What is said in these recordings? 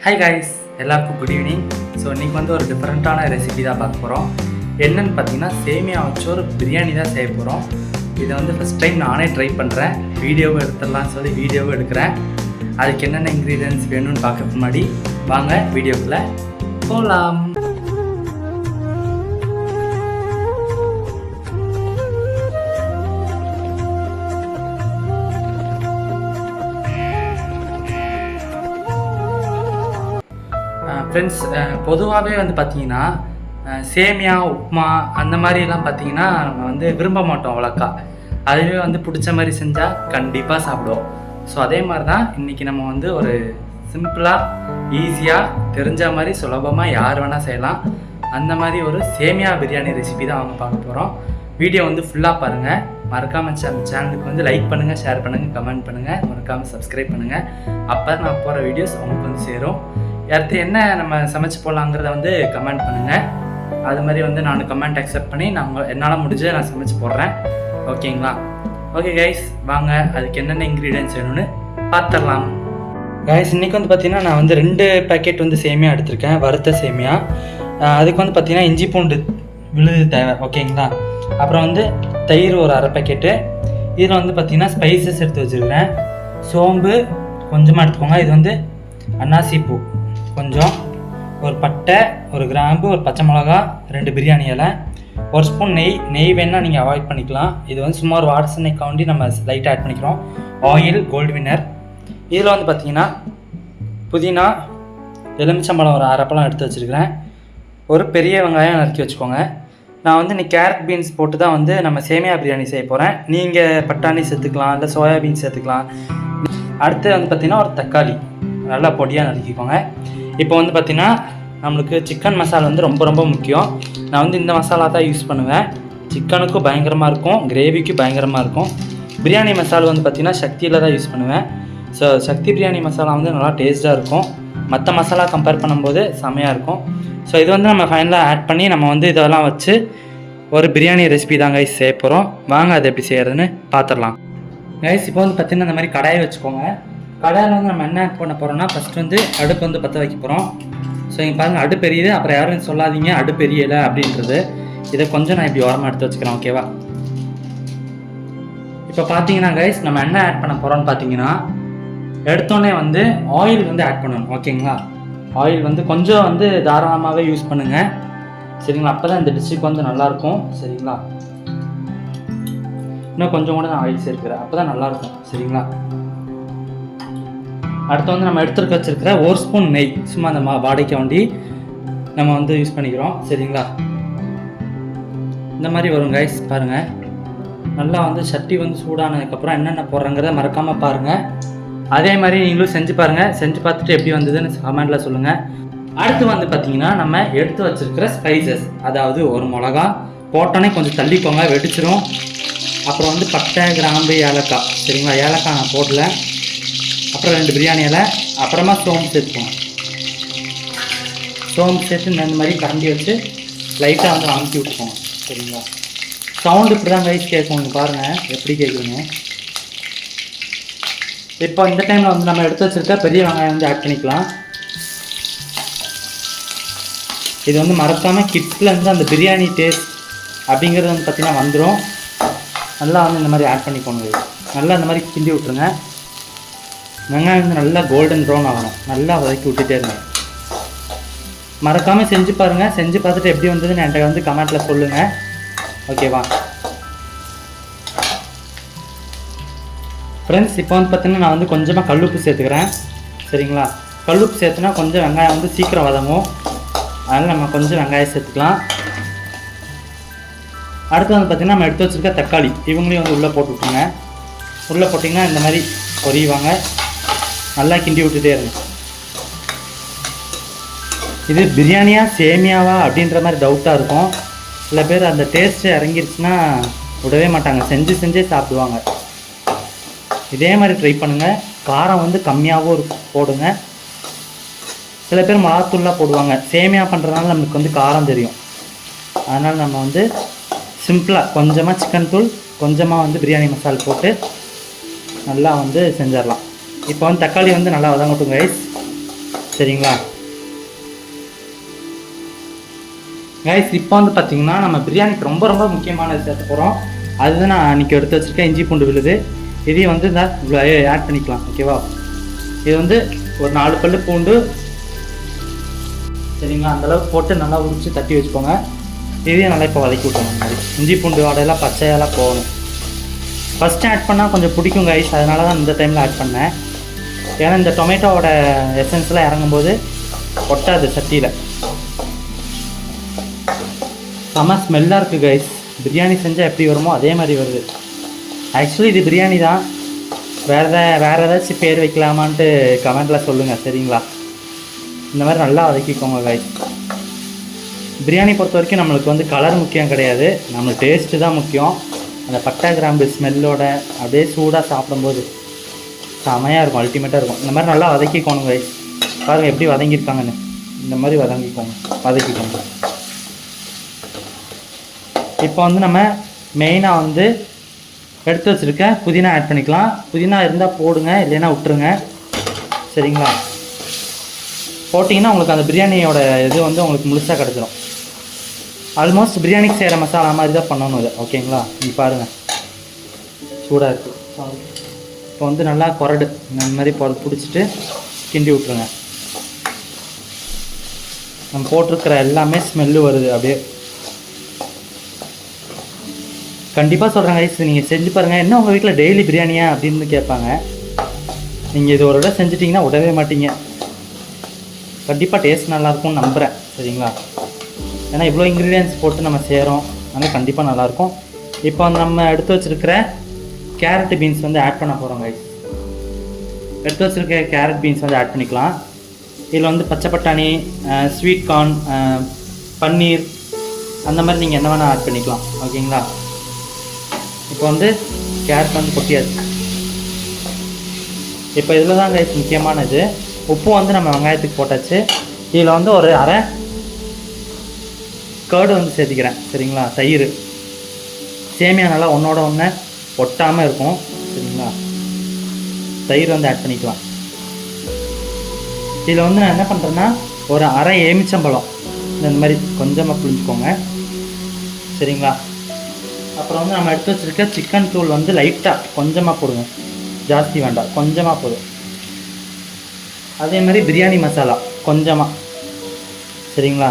Hi guys எல்லாருக்கும் good evening so இன்றைக்கி வந்து ஒரு டிஃப்ரெண்ட்டான ரெசிபி தான் பார்க்க போகிறோம் என்னென்னு பார்த்தீங்கன்னா சேமியா வச்சு ஒரு பிரியாணி தான் செய்ய போகிறோம் இதை வந்து ஃபஸ்ட் டைம் நானே ட்ரை பண்ணுறேன் வீடியோவும் எடுத்துடலாம்னு சொல்லி வீடியோவும் எடுக்கிறேன். அதுக்கு என்னென்ன இன்க்ரீடியன்ஸ் வேணும்னு பார்க்கறதுக்கு முன்னாடி வாங்க வீடியோக்குள்ளே போகலாம் ஃப்ரெண்ட்ஸ் பொதுவாகவே வந்து பார்த்தீங்கன்னா சேமியா உப்புமா அந்த மாதிரிலாம் பார்த்தீங்கன்னா நம்ம வந்து விரும்ப மாட்டோம் அவ்வளோக்கா. அதுவே வந்து பிடிச்ச மாதிரி செஞ்சால் கண்டிப்பாக சாப்பிடுவோம். ஸோ அதே மாதிரி தான் இன்றைக்கி நம்ம வந்து ஒரு சிம்பிளாக ஈஸியாக தெரிஞ்ச மாதிரி சுலபமாக யார் வேணால் செய்யலாம். அந்த மாதிரி ஒரு சேமியா பிரியாணி ரெசிபி தான் அவங்க பார்க்க போகிறோம் வீடியோ வந்து ஃபுல்லாக பாருங்கள் மறக்காமல் சேனல் சேனலுக்கு வந்து லைக் பண்ணுங்கள் ஷேர் பண்ணுங்கள் கமெண்ட் பண்ணுங்கள் மறக்காமல் சப்ஸ்கிரைப் பண்ணுங்கள் அப்போ நான் போகிற வீடியோஸ் அவங்களுக்கு வந்து சேரும். அடுத்து என்ன நம்ம சமைச்சு போடலாங்கிறத வந்து கமெண்ட் பண்ணுங்கள் அது மாதிரி வந்து நான் கமெண்ட் அக்செப்ட் பண்ணி நான் என்னால் முடிஞ்சதை நான் சமைச்சு போடுறேன். ஓகேங்களா? ஓகே கைஸ் வாங்க. அதுக்கு என்னென்ன இன்க்ரீடியன்ஸ் வேணும்னு பார்த்துடலாம் கைஸ் இன்றைக்கி வந்து பார்த்தீங்கன்னா நான் வந்து ரெண்டு பேக்கெட் வந்து சேமியா எடுத்திருக்கேன். வறுத்த சேமியா. அதுக்கு வந்து பார்த்தீங்கன்னா இஞ்சி பூண்டு விழுது தேவை. ஓகேங்களா? அப்புறம் வந்து தயிர் ஒரு அரை பேக்கெட்டு இதில் வந்து பார்த்தீங்கன்னா ஸ்பைசஸ் எடுத்து வச்சுருக்கிறேன். சோம்பு கொஞ்சமாக எடுத்துக்கோங்க. இது வந்து அன்னாசி பூ கொஞ்சம் ஒரு பட்டை ஒரு கிராம்பு ஒரு பச்சை மிளகா ரெண்டு பிரியாணி இலை ஒரு ஸ்பூன் நெய். நெய் வேணால் நீங்கள் அவாய்ட் பண்ணிக்கலாம். இது வந்து சும்மா ஒரு வாசனைக்காண்டி நம்ம லைட்டாக ஆட் பண்ணிக்கிறோம். ஆயில் கோல்டு வின்னர் இதில் வந்து பார்த்தீங்கன்னா புதினா எலுமிச்சம்பழம் ஒரு அரைப்பழம் எடுத்து வச்சுருக்கிறேன். ஒரு பெரிய வெங்காயம் நறுக்கி வச்சுக்கோங்க. நான் வந்து இன்னைக்கு கேரட் பீன்ஸ் போட்டு தான் வந்து நம்ம சேமியா பிரியாணி செய்ய போகிறேன் நீங்கள் பட்டாணி சேர்த்துக்கலாம் இல்லை சோயா பீன்ஸ் சேர்த்துக்கலாம். அடுத்து வந்து பார்த்திங்கன்னா ஒரு தக்காளி. நல்லா பொடியாக நறுக்கிக்கோங்க. இப்போ வந்து பார்த்திங்கன்னா நம்மளுக்கு சிக்கன் மசாலா வந்து ரொம்ப ரொம்ப முக்கியம். நான் வந்து இந்த மசாலா தான் யூஸ் பண்ணுவேன். சிக்கனுக்கும் பயங்கரமாக இருக்கும். கிரேவிக்கும் பயங்கரமாக இருக்கும். பிரியாணி மசாலா வந்து பார்த்திங்கன்னா சக்தியில் தான் யூஸ் பண்ணுவேன். ஸோ சக்தி பிரியாணி மசாலா வந்து நல்லா டேஸ்ட்டாக இருக்கும். மற்ற மசாலா கம்பேர் பண்ணும்போது செமையாக இருக்கும். ஸோ இது வந்து நம்ம ஃபைனலாக ஆட் பண்ணி நம்ம வந்து இதெல்லாம் வச்சு ஒரு பிரியாணி ரெசிபி தான் கைஸ் செய்ய போகிறோம் வாங்க அது எப்படி செய்கிறதுன்னு பார்த்துடலாம் கைஸ் இப்போ வந்து பார்த்தீங்கன்னா இந்த மாதிரி கடாயை வச்சுக்கோங்க. கடாயில் வந்து நம்ம என்ன ஆட் பண்ண போகிறோம்னா ஃபஸ்ட் வந்து அடுப்பு வந்து பற்ற வைக்க போகிறோம் ஸோ இங்கே பாருங்கள் அடுப்பு எரியுது. அப்புறம் யாரும் சொல்லாதீங்க அடுப்பு எரியலை அப்படின்றது. இதை கொஞ்சம் நான் இப்படி ஓரமாக எடுத்து வச்சுக்கிறேன் ஓகேவா இப்போ பார்த்தீங்கன்னா கைஸ் நம்ம என்ன ஆட் பண்ண போகிறோம்னு பார்த்தீங்கன்னா எடுத்தோடனே வந்து ஆயில் வந்து ஆட் பண்ணணும் ஓகேங்களா ஆயில் வந்து கொஞ்சம் வந்து தாராளமாகவே யூஸ் பண்ணுங்கள் சரிங்களா? அப்போ தான் இந்த டிஷ்ஷுக்கு வந்து நல்லாயிருக்கும் சரிங்களா? இன்னும் கொஞ்சம் கூட நான் ஆயில் சேர்க்கிறேன் அப்போ தான் நல்லாயிருக்கும் சரிங்களா? அடுத்து வந்து நம்ம எடுத்துருக்க வச்சுருக்கிற ஒரு ஸ்பூன் நெய். சும்மா அந்த மா வாடகைக்கு வண்டி நம்ம வந்து யூஸ் பண்ணிக்கிறோம். சரிங்களா? இந்த மாதிரி வரும் கைஸ் பாருங்கள் நல்லா வந்து சட்டி வந்து சூடானதுக்கப்புறம் என்னென்ன போடுறங்கிறத மறக்காமல் பாருங்கள் அதே மாதிரி நீங்களும் செஞ்சு பாருங்கள் செஞ்சு பார்த்துட்டு எப்படி வந்ததுன்னு கமெண்டில் சொல்லுங்கள் அடுத்து வந்து பார்த்தீங்கன்னா நம்ம எடுத்து வச்சிருக்கிற ஸ்பைசஸ் அதாவது ஒரு மிளகா போட்டோன்னே கொஞ்சம் தள்ளிக்கோங்க. வெடிச்சிரும். அப்புறம் வந்து பட்டை கிராம்பு ஏலக்காய். சரிங்களா? ஏலக்காய் நான் போடல. அப்புறம் ரெண்டு பிரியாணி இலை அப்புறமா சோம்பு சேர்த்துக்கோங்க சோம்பு சேர்த்து இந்த மாதிரி கரண்டி வச்சு லைட்டாக வந்து அமுக்கி விட்டுக்கோங்க சரிங்களா? சவுண்டு இப்படி தான் கைஸ் கேட்கும் நீங்கள் பாருங்கள் எப்படி கேட்குறீங்க இப்போ இந்த டைமில் வந்து நம்ம எடுத்து வச்சிருக்க பெரிய வெங்காயம் வந்து ஆட் பண்ணிக்கலாம். இது வந்து மறக்காமல் கிட்ஸ்லேருந்து அந்த பிரியாணி டேஸ்ட் அப்படிங்கிறது வந்து பார்த்திங்கன்னா வந்துடும் நல்லா வந்து இந்த மாதிரி ஆட் பண்ணிக்கோங்க நல்லா இந்த மாதிரி கிண்டி விட்ருங்க வெங்காயம் வந்து நல்லா கோல்டன் ப்ரௌன் ஆகணும். நல்லா வதக்கி விட்டுட்டே இருந்தேன் மறக்காமல் செஞ்சு பாருங்கள் செஞ்சு பார்த்துட்டு எப்படி வந்ததுன்னு என்கிட்ட வந்து கமெண்ட்டில் சொல்லுங்கள் ஓகேவா ஃப்ரெண்ட்ஸ் இப்போ வந்து பார்த்தீங்கன்னா நான் வந்து கொஞ்சமாக கல்லுப்பு சேர்த்துக்கிறேன். சரிங்களா? கல்லுப்பு சேர்த்துனா கொஞ்சம் வெங்காயம் வந்து சீக்கிரம் வதங்கும். அதனால் நம்ம கொஞ்சம் வெங்காயம் சேர்த்துக்கலாம். அடுத்து வந்து பார்த்திங்கன்னா நம்ம எடுத்து வச்சுருக்க தக்காளி. இவங்களையும் வந்து உள்ளே போட்டு விட்டுருங்க. உள்ளே போட்டிங்கன்னா இந்த மாதிரி பொரியுவாங்க. நல்லா கிண்டி விட்டுட்டே இருங்க. இது பிரியாணியா சேமியாவா அப்படின்ற மாதிரி டவுட்டாக இருக்கும். சில பேர் அந்த டேஸ்ட்டு இறங்கிருச்சுன்னா விடவே மாட்டாங்க. செஞ்சு செஞ்சே சாப்பிடுவாங்க. இதே மாதிரி ட்ரை பண்ணுங்கள் காரம் வந்து கம்மியாகவும் இருக்கும் போடுங்க. சில பேர் மிளகாத்தூள்லாம் போடுவாங்க. சேமியா பண்ணுறதுனால நமக்கு வந்து காரம் தெரியும். அதனால் நம்ம வந்து சிம்பிளாக கொஞ்சமாக சிக்கன் தூள் கொஞ்சமாக வந்து பிரியாணி மசாலா போட்டு நல்லா வந்து செஞ்சிடலாம். இப்போ வந்து தக்காளி வந்து நல்லா வதங்கட்டும் கைஸ் சரிங்களா? கைஸ் இப்போ வந்து பார்த்தீங்கன்னா நம்ம பிரியாணிக்கு ரொம்ப ரொம்ப முக்கியமானது சேர்த்து போகிறோம் அதுதான் நான் அன்றைக்கி எடுத்து வச்சுருக்கேன் இஞ்சி பூண்டு விழுது. இதையும் வந்து இந்த இவ்வளோ ஆட் பண்ணிக்கலாம் ஓகேவா இது வந்து ஒரு நாலு பல்லு பூண்டு சரிங்களா? அந்தளவுக்கு போட்டு நல்லா உரிச்சு தட்டி வச்சுக்கோங்க. இதையும் நல்லா இப்போ வதக்கி விட்டோம் மாதிரி. இஞ்சி பூண்டு வாடையெல்லாம் பச்சையெல்லாம் போகணும். ஃபஸ்ட்டு ஆட் பண்ணால் கொஞ்சம் பிடிக்கும் கைஸ் அதனால தான் இந்த டைமில் ஆட் பண்ணேன். ஏன்னா இந்த டொமேட்டோவோட எசன்ஸ்லாம் இறங்கும்போது ஒட்டாது சட்டியில். செம்ம ஸ்மெல்லாக இருக்குது கைஸ் பிரியாணி செஞ்சால் எப்படி வருமோ அதே மாதிரி வருது. ஆக்சுவலி இது பிரியாணி தான். வேறு எதா வேறு ஏதாச்சும் பேர் வைக்கலாமான்ட்டு கமெண்ட்டில் சொல்லுங்கள் சரிங்களா? இந்த மாதிரி நல்லா வதக்கிக்கோங்க கைஸ் பிரியாணி பொறுத்த வரைக்கும் நம்மளுக்கு வந்து கலர் முக்கியம் கிடையாது. நம்மளுக்கு டேஸ்ட்டு தான் முக்கியம். அந்த பட்டா கிராம்பு ஸ்மெல்லோட அப்படியே சூடாக சாப்பிடும்போது செமையாக இருக்கும் அல்டிமேட்டாக இருக்கும். இந்த மாதிரி நல்லா வதக்கிக்கோணும் கைஸ் பாருங்கள் எப்படி வதங்கியிருக்காங்கன்னு. இந்த மாதிரி வதங்கிக்கோங்க வதக்கிக்கோங்க. இப்போ வந்து நம்ம மெயினாக வந்து எடுத்து வச்சுருக்க புதினா ஆட் பண்ணிக்கலாம். புதினா இருந்தால் போடுங்க இல்லைன்னா விட்டுருங்க. சரிங்களா? போட்டிங்கன்னா உங்களுக்கு அந்த பிரியாணியோட இது வந்து உங்களுக்கு முழுசாக கிடச்சிரும். ஆல்மோஸ்ட் பிரியாணிக்கு செய்கிற மசாலா மாதிரி தான் பண்ணணும் இது. ஓகேங்களா நீ பாருங்கள் சூடாக இருக்குது இப்போ வந்து நல்லா குரடு. இந்த மாதிரி பொ பிடிச்சிட்டு கிண்டி விட்ருங்க நம்ம போட்டிருக்கிற எல்லாமே ஸ்மெல்லு வருது அப்படியே. கண்டிப்பாக சொல்கிறேன் ஐஸ் நீங்கள் செஞ்சு பாருங்கள் என்ன உங்கள் வீட்டில் டெய்லி பிரியாணியா அப்படின்னு கேட்பாங்க. நீங்கள் இது ஒரு இடம் செஞ்சிட்டிங்கன்னா விடவே மாட்டீங்க. கண்டிப்பாக டேஸ்ட் நல்லாயிருக்கும்னு நம்புகிறேன் சரிங்களா? ஏன்னா இவ்வளோ இன்க்ரீடியன்ஸ் போட்டு நம்ம செய்கிறோம் அதனால் கண்டிப்பாக நல்லாயிருக்கும். இப்போ நம்ம எடுத்து வச்சுருக்கிற கேரட் பீன்ஸ் வந்து ஆட் பண்ண போகிறோம் கைஸ் எடுத்து வச்சுருக்க கேரட் பீன்ஸ் வந்து ஆட் பண்ணிக்கலாம். இதில் வந்து பச்சை பட்டாணி ஸ்வீட் கார்ன் பன்னீர் அந்த மாதிரி நீங்கள் என்ன வேணால் ஆட் பண்ணிக்கலாம். ஓகேங்களா? இப்போ வந்து கேரட் வந்து கொட்டியாச்சு. இப்போ இதில் தான் கைஸ் முக்கியமானது. உப்பு வந்து நம்ம வெங்காயத்துக்கு போட்டாச்சு. இதில் வந்து ஒரு அரை கேர்டு வந்து சேர்த்திக்கிறேன். சரிங்களா? தயிர். சேமியா நல்லா ஒன்றோட ஒன்று ஒட்டாமல் இருக்கும். சரிங்களா? தயிர் வந்து ஆட் பண்ணிக்கலாம். இதில் வந்து நான் என்ன பண்ணுறேன்னா ஒரு அரை எலுமிச்சம்பழம். இந்த மாதிரி கொஞ்சமாக புளிஞ்சுக்கோங்க சரிங்களா? அப்புறம் வந்து நம்ம எடுத்து வச்சிருக்க சிக்கன் தூள் வந்து லைட்டாக கொஞ்சமாக போடுங்க. ஜாஸ்தி வேண்டாம். கொஞ்சமாக போதும். அதே மாதிரி பிரியாணி மசாலா கொஞ்சமாக சரிங்களா?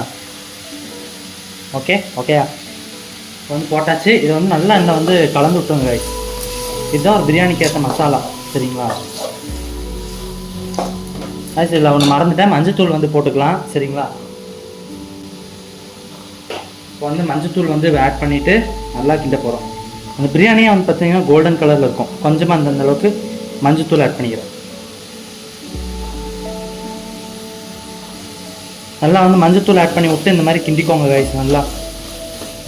ஓகே ஓகேயா வந்து போட்டாச்சு. இதை வந்து நல்லா இந்த வந்து கலந்து விட்டுருங்க guys. இதுதான் ஒரு பிரியாணிக்கு ஏற்ற மசாலா சரிங்களா? அது சரி ஒன்று மறந்துட்டேன். மஞ்சத்தூள் வந்து போட்டுக்கலாம் சரிங்களா? இப்போ வந்து மஞ்சத்தூள் வந்து ஆட் பண்ணிவிட்டு நல்லா கிண்ட போகிறோம் அந்த பிரியாணியே வந்து பார்த்தீங்கன்னா கோல்டன் கலரில் இருக்கும். கொஞ்சமாக அந்தந்த அளவுக்கு மஞ்சத்தூள் ஆட் பண்ணிக்கிறேன் நல்லா வந்து மஞ்சத்தூள் ஆட் பண்ணி விட்டு இந்த மாதிரி கிண்டிக்கோங்க கைஸ் நல்லா.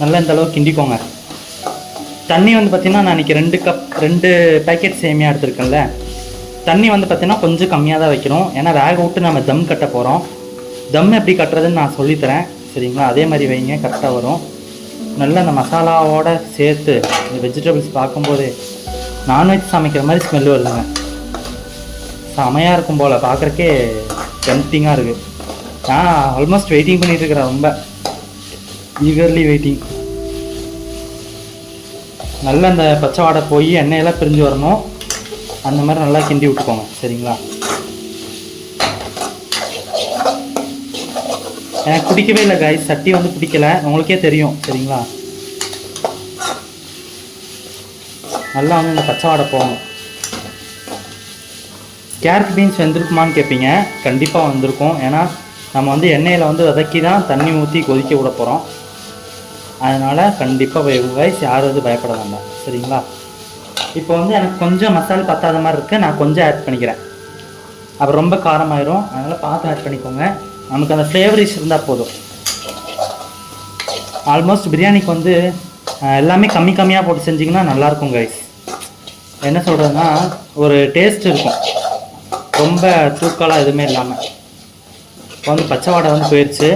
நல்லா இந்த அளவுக்கு கிண்டிக்கோங்க. தண்ணி வந்து பார்த்தீங்கன்னா நான் இன்றைக்கி ரெண்டு கப் ரெண்டு பேக்கெட் சேமியா எடுத்துருக்கேன்ல. தண்ணி வந்து பார்த்தீங்கன்னா கொஞ்சம் கம்மியாக தான் வைக்கணும் ஏன்னா வேக விட்டு நம்ம தம் கட்ட போகிறோம் தம் எப்படி கட்டுறதுன்னு நான் சொல்லித்தரேன். சரிங்களா? அதே மாதிரி வைங்க கரெக்டாக வரும். நல்லா அந்த மசாலாவோட சேர்த்து இந்த வெஜிடபிள்ஸ் பார்க்கும்போது நான்வெஜ் சமைக்கிற மாதிரி ஸ்மெல் இல்லைங்க செமையாக இருக்கும் போல் பார்க்குறக்கே டெம்டிங்காக இருக்குது நான் ஆல்மோஸ்ட் வெயிட்டிங் பண்ணிகிட்டு இருக்கிறேன் ரொம்ப. ஈகர்லி வெயிட்டிங் நல்லா அந்த பச்சை வாடை போய் எண்ணெயெல்லாம் பிரிஞ்சு வரணும். அந்த மாதிரி நல்லா கிண்டி விட்டுக்கோங்க. சரிங்களா? எனக்கு பிடிக்கவே இல்லை காய் சட்டி வந்து பிடிக்கல. உங்களுக்கே தெரியும். சரிங்களா? நல்லா வந்து இந்த பச்சை வாடை போகணும். கேரட் பீன்ஸ் வெந்திருக்குமான்னு கேட்பீங்க கண்டிப்பாக வந்திருக்கும். ஏன்னா நம்ம வந்து எண்ணெயில் வந்து வதக்கி தான் தண்ணி ஊற்றி கொதிக்க விட போகிறோம் அதனால் கண்டிப்பாக கைஸ் யாரும் வந்து பயப்பட வேண்டாம். சரிங்களா? இப்போ வந்து எனக்கு கொஞ்சம் மசாலா பத்தாத மாதிரி இருக்குது நான் கொஞ்சம் ஆட் பண்ணிக்கிறேன். அப்புறம் ரொம்ப காரமாயிரும். அதனால் பார்த்து ஆட் பண்ணிக்கோங்க. நமக்கு அந்த ஃப்ளேவரிஸ் இருந்தால் போதும். ஆல்மோஸ்ட் பிரியாணிக்கு வந்து எல்லாமே கம்மி கம்மியாக போட்டு செஞ்சிங்கன்னா நல்லாயிருக்கும் கைஸ் என்ன சொல்கிறதுனா ஒரு டேஸ்ட் இருக்கும். ரொம்ப தூக்கலாக எதுவுமே இல்லாமல் இப்போ வந்து பச்சை வாடை வந்து போயிடுச்சு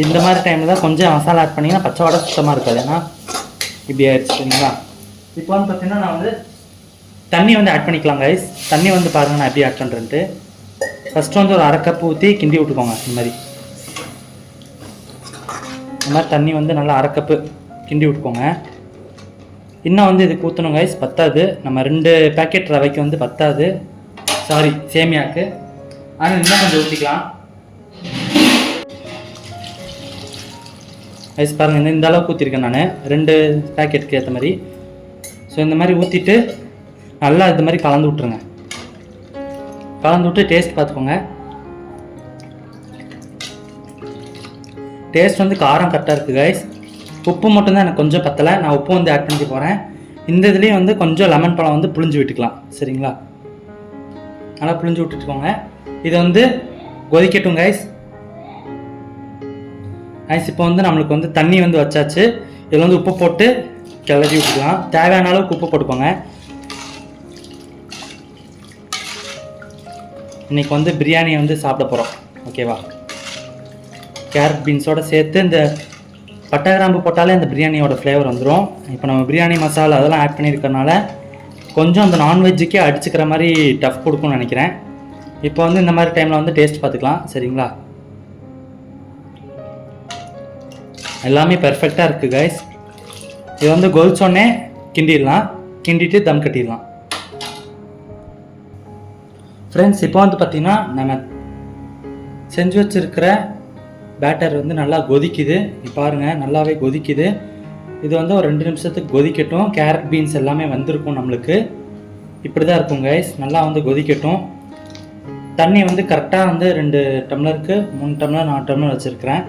இந்த மாதிரி டைமில் தான் கொஞ்சம் மசாலா ஆட் பண்ணிங்கன்னா பச்சை வடை சுத்தமாக இருக்காது. ஏன்னா இப்படி ஆயிடுச்சு சரிங்களா? இப்போ வந்து பார்த்தீங்கன்னா நான் வந்து தண்ணி வந்து ஆட் பண்ணிக்கலாம் கைஸ் தண்ணி வந்து பாருங்கள் நான் எப்படி ஆட் பண்ணுறேன்ட்டு ஃபஸ்ட்டு வந்து ஒரு அரை கப் ஊற்றி கிண்டி விட்டுக்கோங்க இந்த மாதிரி. இந்த மாதிரி தண்ணி வந்து நல்லா அரை கப்பு கிண்டி விட்டுக்கோங்க. இன்னும் வந்து இது ஊற்றணும் கைஸ் பத்தாது. நம்ம ரெண்டு பேக்கெட் ரவைக்கு வந்து பத்தாது. சாரி சேமியாக்கு. ஆனால் இன்னும் கொஞ்சம் ஊற்றிக்கலாம் ஐஸ் பாருங்கள் இந்த இந்த அளவுக்கு ஊற்றிருக்கேன் நான். ரெண்டு பேக்கெட்டுக்கு ஏற்ற மாதிரி. ஸோ இந்த மாதிரி ஊற்றிட்டு நல்லா இது மாதிரி கலந்து விட்ருங்க கலந்து விட்டு டேஸ்ட் பார்த்துக்கோங்க. டேஸ்ட் வந்து காரம் கரெக்டாக இருக்குது கைஸ் உப்பு மட்டும்தான் எனக்கு கொஞ்சம் பத்தலை. நான் உப்பு வந்து ஆட் பண்ணிக்க போகிறேன் இந்த இதுலேயும் வந்து கொஞ்சம் லெமன் பழம் வந்து புளிஞ்சு விட்டுக்கலாம். சரிங்களா? நல்லா புளிஞ்சு விட்டுட்டுக்கோங்க. இதை வந்து கொதிக்கட்டும் கைஸ் ஐஸ் இப்போ வந்து நம்மளுக்கு வந்து தண்ணி வந்து வச்சாச்சு. இதில் வந்து உப்பு போட்டு கிளறி விட்டுக்கலாம். தேவையான அளவுக்கு உப்பு போட்டுக்கோங்க. இன்னைக்கு வந்து பிரியாணி வந்து சாப்பிட போகிறோம் ஓகேவா கேரட் பீன்ஸோட சேர்த்து இந்த பட்டை கிராம்பு போட்டாலே அந்த பிரியாணியோட ஃப்ளேவர் வந்துடும் இப்போ நம்ம பிரியாணி மசாலா அதெல்லாம் ஆட் பண்ணியிருக்கறனால கொஞ்சம் அந்த நான்வெஜ்ஜுக்கே அடிச்சுக்கிற மாதிரி டஃப் கொடுக்கும்னு நினைக்கிறேன். இப்போ வந்து இந்த மாதிரி டைமில் வந்து டேஸ்ட் பார்த்துக்கலாம். சரிங்களா? எல்லாமே பெர்ஃபெக்டாக இருக்குது கைஸ் இது வந்து கொதிச்சோடனே கிண்டிடலாம். கிண்டிட்டு தம் கட்டிடலாம். ஃப்ரெண்ட்ஸ் இப்போ வந்து பார்த்தீங்கன்னா நம்ம செஞ்சு வச்சுருக்கிற பேட்டர் வந்து நல்லா கொதிக்குது. பாருங்கள் நல்லாவே கொதிக்குது. இது வந்து ஒரு ரெண்டு நிமிஷத்துக்கு கொதிக்கட்டும். கேரட் பீன்ஸ் எல்லாமே வந்திருக்கும் நம்மளுக்கு. இப்படி தான் இருக்கும் கைஸ் நல்லா வந்து கொதிக்கட்டும். தண்ணி வந்து கரெக்டாக வந்து ரெண்டு டம்ளருக்கு மூணு டம்ளர் நாலு டம்ளர் வச்சுருக்கிறேன்.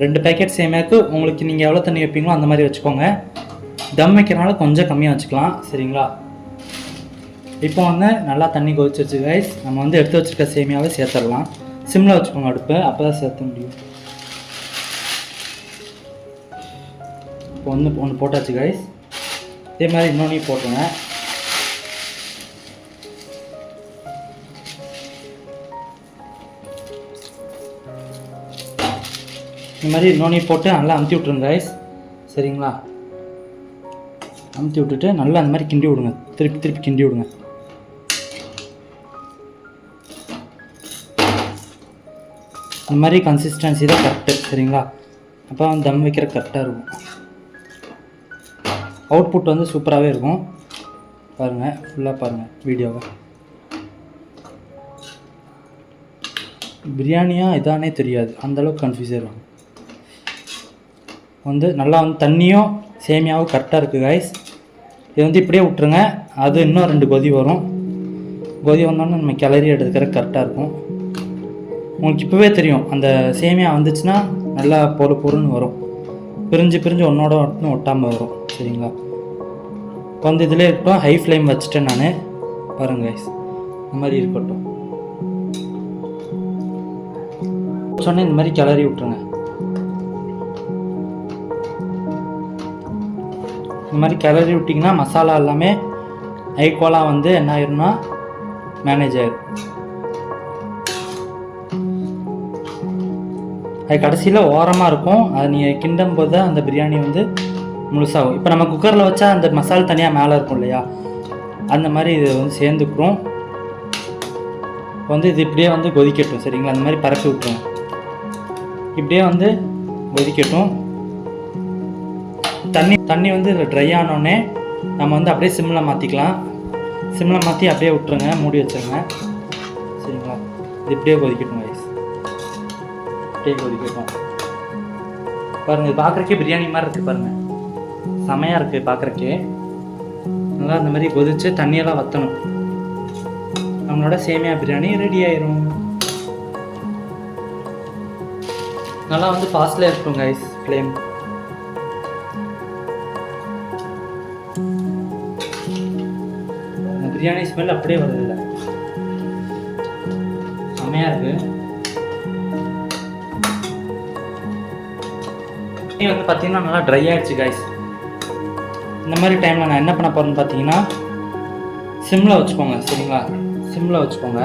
ரெண்டு பேக்கெட் சேமியாவுக்கு உங்களுக்கு நீங்கள் எவ்வளோ தண்ணி வைப்பீங்களோ அந்த மாதிரி வச்சுக்கோங்க. தம் வைக்கிறனால கொஞ்சம் கம்மியாக வச்சுக்கலாம். சரிங்களா? இப்போ வந்து நல்லா தண்ணி கொதிச்சிருச்சு கைஸ் நம்ம வந்து எடுத்து வச்சிருக்க சேமியாவை சேர்த்துடலாம். சிம்மில் வச்சுக்கோங்க அடுப்பு. அப்போ தான் சேர்த்த முடியும். இப்போ ஒன்று ஒன்று போட்டாச்சு கைஸ் இதே மாதிரி இன்னொன்றையும் போட்டுருங்க. இந்த மாதிரி இன்னொன்றையும் போட்டு நல்லா அமுத்தி விட்ருங்க ரைஸ் சரிங்களா? அமுத்தி விட்டுட்டு நல்லா அந்த மாதிரி கிண்டி விடுங்க. திருப்பி திருப்பி கிண்டி விடுங்க. இந்த மாதிரி கன்சிஸ்டன்சி தான் கரெக்டு சரிங்களா? அப்போ வந்து தம் வைக்கிற கரெக்டாக இருக்கும். அவுட்புட் வந்து சூப்பராகவே இருக்கும். பாருங்கள் ஃபுல்லாக பாருங்கள் வீடியோவை பிரியாணியாக இதானே தெரியாது. அந்தளவுக்கு கன்ஃபியூஸ் ஆயிடும் வந்து நல்லா வந்து தண்ணியும் சேமியாவும் கரெக்டாக இருக்குது காய்ஸ் இது வந்து இப்படியே விட்ருங்க அது இன்னும் ரெண்டு கொதி வரும். கொதி வந்தோன்னே நம்ம கிளறி எடுக்கிற கரெக்டாக இருக்கும். உங்களுக்கு இப்போவே தெரியும் அந்த சேமியா வந்துச்சுன்னா நல்லா பொறு பொருள்னு வரும். பிரிஞ்சு பிரிஞ்சு ஒன்றோட ஒன்று ஒட்டாமல் வரும் சரிங்களா? இப்போ வந்து இதிலே இருக்கட்டும் ஹை ஃப்ளேம் வச்சுட்டேன் நான். பாருங்க கைஸ் இந்த மாதிரி இருக்கட்டும். சொன்னேன் இந்த மாதிரி கிளறி விட்ருங்க இந்த மாதிரி கிளறி விட்டிங்கன்னா மசாலா எல்லாமே ஐக்கோலாக வந்து என்ன ஆயிரும்னா மேனேஜ் ஆயிரும். அது கடைசியில் ஓரமாக இருக்கும். அது நீங்கள் கிண்டும் போது தான் அந்த பிரியாணி வந்து முழுசாகும். இப்போ நம்ம குக்கரில் வச்சா அந்த மசாலா தனியாக மேலே இருக்கும் இல்லையா? அந்த மாதிரி இது வந்து சேர்ந்துக்கிறோம் வந்து இது இப்படியே வந்து கொதிக்கட்டும். சரிங்களா? அந்த மாதிரி பரப்பி விட்டுரும் இப்படியே வந்து கொதிக்கட்டும். தண்ணி தண்ணி வந்து இதில் ட்ரை ஆனோடனே நம்ம வந்து அப்படியே சிம்மில் மாற்றிக்கலாம் சிம்மில் மாற்றி அப்படியே விட்ருங்க மூடி வச்சுருங்க. சரிங்களா? இது இப்படியே கொதிக்கட்டும் வயசு அப்படியே கொதிக்கட்டும். பாருங்கள் இது பார்க்குறக்கே பிரியாணி மாதிரி இருக்குது பாருங்கள் செமையாக இருக்குது பார்க்குறக்கே நல்லா அந்த மாதிரி கொதிச்சு தண்ணியெல்லாம் வற்றணும் நம்மளோட சேமியா பிரியாணி ரெடி ஆயிரும். நல்லா வந்து ஃபாஸ்ட்லேயே இருக்கும் கைஸ் ஃப்ளேம் பிரியாணி ஸ்மெல் அப்படியே வருது இல்லை செம்மையாக இருக்குது வந்து பார்த்தீங்கன்னா நல்லா ட்ரை ஆகிடுச்சு கைஸ் இந்த மாதிரி டைமில் நான் என்ன பண்ண போகிறேன்னு பார்த்தீங்கன்னா சிம்மில் வச்சுக்கோங்க சரிங்களா? சிம்மில் வச்சுக்கோங்க.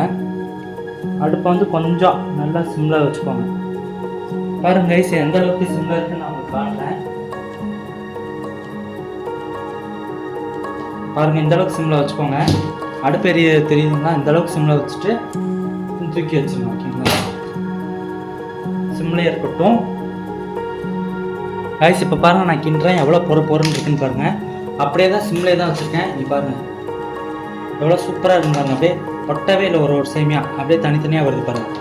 அடுப்பை வந்து கொஞ்சம் நல்லா சிம்மில் வச்சுக்கோங்க. பாருங்க கைஸ் எந்த அளவுக்கு சிம்மில் இருக்குன்னு நான் உங்களுக்கு காட்டுறேன். பாருங்கள் இந்த அளவுக்கு சிம்மில் வச்சுக்கோங்க. அடுப்பு எரிய தெரியுதுங்களா? இந்த அளவுக்கு சிம்மில் வச்சுட்டு தூக்கி வச்சிடணும் ஓகேங்களா? சிம்மில் இருக்கட்டும். காய்ஸ் இப்போ பாருங்க நான் கிண்டுறேன். எவ்வளோ பொறு பொருன்னு இருக்குன்னு பாருங்கள் அப்படியே தான் சிம்லேயே தான் வச்சுருக்கேன். நீ பாருங்கள் எவ்வளோ சூப்பராக இருக்கு பாருங்க. அப்படியே ஒட்டவே இல்லை ஒரு ஒரு சேமியாக அப்படியே தனித்தனியாக வருது பாருங்கள்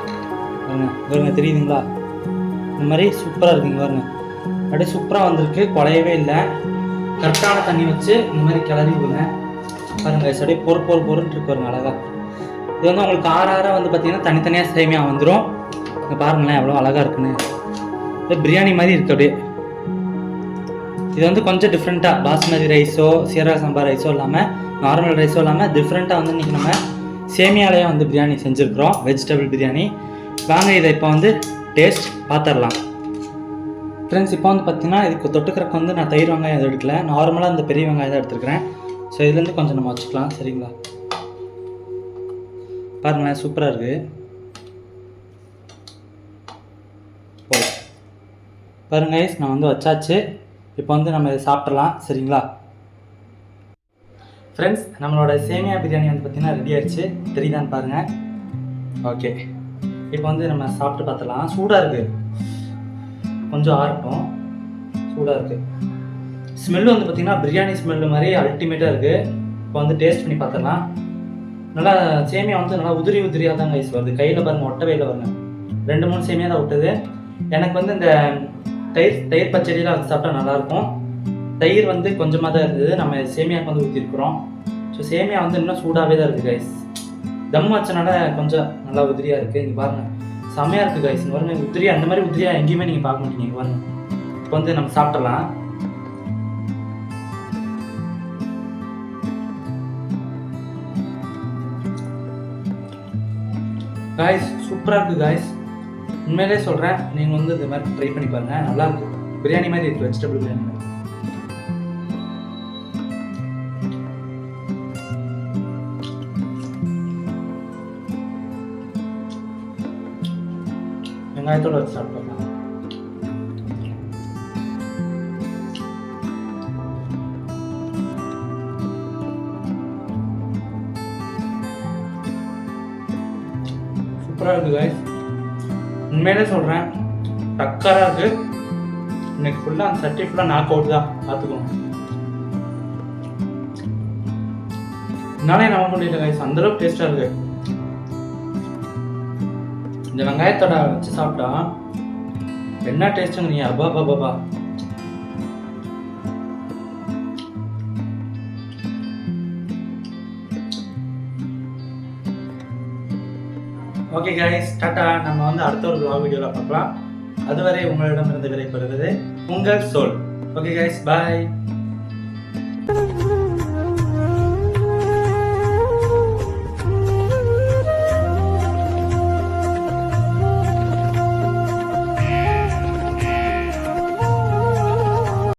பாருங்க பாருங்க தெரியுதுங்களா? இந்த மாதிரி சூப்பராக இருக்குங்க பாருங்க. அப்படியே சூப்பராக வந்திருக்கு. குலையவே இல்லை. கரெக்டான தண்ணி வச்சு இந்த மாதிரி கிளறி விடுங்க. பாருங்கள் guys, அப்படியே பொறு பொறு பொருட்டு இருக்கு பாருங்க அழகா. இது வந்து உங்களுக்கு ஆறு வந்து பார்த்தீங்கன்னா தனித்தனியாக சேமியா வந்துடும் இங்கே பாருங்களேன் எவ்வளோ அழகா இருக்குன்னு. இது பிரியாணி மாதிரி இருக்கு அப்படியே. இது வந்து கொஞ்சம் டிஃப்ரெண்ட்டாக பாஸ்மதி ரைஸோ சீரக சம்பா ரைஸோ இல்லாமல் நார்மல் ரைஸோ இல்லாமல் டிஃப்ரெண்ட்டாக வந்து இன்றைக்கி நம்ம சேமியாலேயே வந்து பிரியாணி செஞ்சுருக்குறோம் வெஜிடபிள் பிரியாணி. வாங்க இதை இப்போ வந்து டேஸ்ட் பார்த்துடலாம் ஃப்ரெண்ட்ஸ் இப்போ வந்து பார்த்தீங்கன்னா இதுக்கு தொட்டுக்கிறக்கு வந்து நான் தயிர் வெங்காயம் எதுவும் எடுக்கல. நார்மலாக இந்த பெரிய வெங்காயம் தான் எடுத்துருக்கிறேன். ஸோ இதுலேருந்து கொஞ்சம் நம்ம வச்சுக்கலாம். சரிங்களா? பாருங்களேன் சூப்பராக இருக்குது ஓ பாருங்க ஐஸ் நான் வந்து வச்சாச்சு. இப்போ வந்து நம்ம இதை சாப்பிட்றலாம் சரிங்களா? ஃப்ரெண்ட்ஸ் நம்மளோட சேமியா பிரியாணி வந்து பார்த்தீங்கன்னா ரெடி ஆயிடுச்சு. தெரியுதான்னு பாருங்கள் ஓகே இப்போ வந்து நம்ம சாப்பிட்டு பார்த்துடலாம். சூடாக இருக்குது கொஞ்சம் ஆறட்டும். சூடாக இருக்குது ஸ்மெல்லு வந்து பார்த்திங்கன்னா பிரியாணி ஸ்மெல்லு மாதிரி அல்டிமேட்டாக இருக்குது இப்போ வந்து டேஸ்ட் பண்ணி பார்த்துடலாம் நல்லா சேமியா வந்து நல்லா உதிரி உதிரியாக தான் கைஸ் வருது. கையில் பாருங்க ஒட்டவே இல்லை பாருங்க. ரெண்டு மூணு சேமியா தான் விட்டது எனக்கு வந்து இந்த தயிர் தயிர் பச்சடியெலாம் வச்சு சாப்பிட்டா நல்லாயிருக்கும். தயிர் வந்து கொஞ்சமாக தான் இருந்தது நம்ம சேமியாவுக்கு வந்து ஊற்றிருக்கிறோம் ஸோ சேமியா வந்து இன்னும் சூடாகவே தான் இருக்குது கைஸ் தம் வச்சனால கொஞ்சம் நல்லா உதிரியாக இருக்குது இங்கே பாருங்கள் செம்மையாக இருக்குது கைஸ் இங்கே உத்திரியா அந்த மாதிரி உத்திரியா எங்கேயுமே நீங்கள் பார்க்க மாட்டீங்க. இங்கே இப்போ வந்து நம்ம சாப்பிடலாம் காய்ஸ் சூப்பராக இருக்குது காய்ஸ் உண்மையிலே சொல்கிறேன் நீங்கள் வந்து இந்த மாதிரி ட்ரை பண்ணி பாருங்கள் நல்லா இருக்கு. பிரியாணி மாதிரி இருக்குது வெஜிடபிள் பிரியாணி மாதிரி. வெங்காயத்தோட வச்சு சாப்பிடலாம் சூப்பராக இருக்குது கைஸ் உண்மையிலே சொல்கிறேன் டக்கராக இருக்குது இன்னைக்கு ஃபுல்லாக அந்த சட்டி ஃபுல்லாக நாக் அவுட் தான் பார்த்துக்கோங்க. என்னாலே நம்ப முடியல கைஸ் அந்தளவுக்கு டேஸ்ட்டாக இருக்கு. இந்த வெங்காயத்தோட வச்சு சாப்பிட்டா என்ன டேஸ்ட்டுங்க நீ அப்பா பாபா பாபா ஓகே கைஸ் டாட்டா நம்ம வந்து அடுத்த ஒரு ப்ளாக் வீடியோவில் பார்க்கலாம். அதுவரை உங்களிடமிருந்து விடைபெறுவது உங்கள் சோல். Okay guys bye